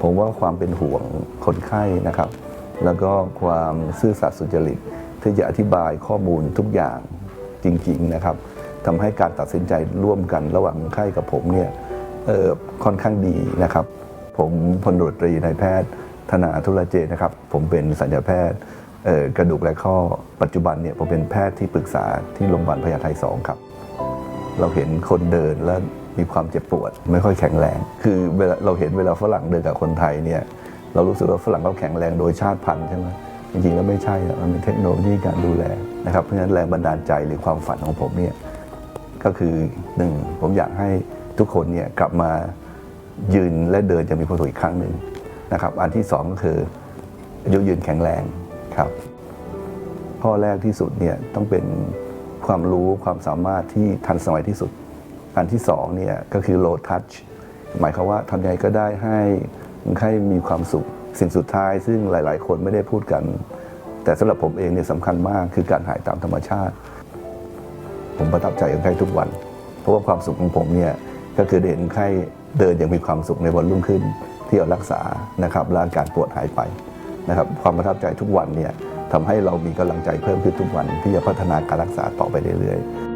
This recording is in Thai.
ผมว่าความเป็นห่วงคนไข้นะครับ แล้วก็ความซื่อสัตย์สุจริตที่จะอธิบายข้อมูลทุกอย่างจริง ๆนะครับทำให้การตัดสินใจร่วมกันระหว่างคนไข้กับผมเนี่ยเออค่อนข้างดีนะครับ ผมพลตำรวจตรีนายแพทย์ ธนาธุรเจนะครับ ผมเป็นสัญญาแพทย์เออกระดูกและข้อปัจจุบันเนี่ยผมเป็นแพทย์ที่ปรึกษาที่โรงพยาบาลพญาไท2ครับ เราเห็นคนเดินแล้ว มีความเจ็บปวด ไม่ค่อยแข็งแรง คือเวลาเราเห็นเวลาฝรั่งเดินกับคนไทยเนี่ยเรารู้สึกว่าฝรั่งเขาแข็งแรงโดยชาติพันธุ์ใช่ไหมจริงๆแล้วไม่ใช่อะมันเป็นเทคโนโลยีการดูแลนะครับเพราะฉะนั้นแรงบันดาลใจหรือความฝันของผมเนี่ยก็คือหนึ่งผมอยากให้ทุกคนเนี่ยกลับมายืนและเดินจะมีความสุขอีกครั้งหนึ่งนะครับ อันที่สองก็คืออายุยืนแข็งแรงครับข้อแรกที่สุดเนี่ยต้องเป็นความรู้ความสามารถที่ทันสมัยที่สุด อันที่สองเนี่ยก็คือ low touch หมายความว่าทำยังไงก็ได้ให้คนไข้มีความสุข สิ่งสุดท้ายซึ่งหลาย ๆ คนไม่ได้พูดกัน แต่สำหรับผมเองเนี่ยสำคัญมากคือการหายตามธรรมชาติ ผมประทับใจคนไข้ทุกวัน เพราะว่าความสุขของผมเนี่ยก็คือเห็นคนไข้เดินอย่างมีความสุขในวันรุ่งขึ้น ที่เรารักษานะครับและอาการปวดหายไปนะครับความประทับใจทุกวันเนี่ยทำให้เรามีกำลังใจเพิ่มขึ้นทุกวันที่จะพัฒนาการรักษาต่อไปเรื่อยๆ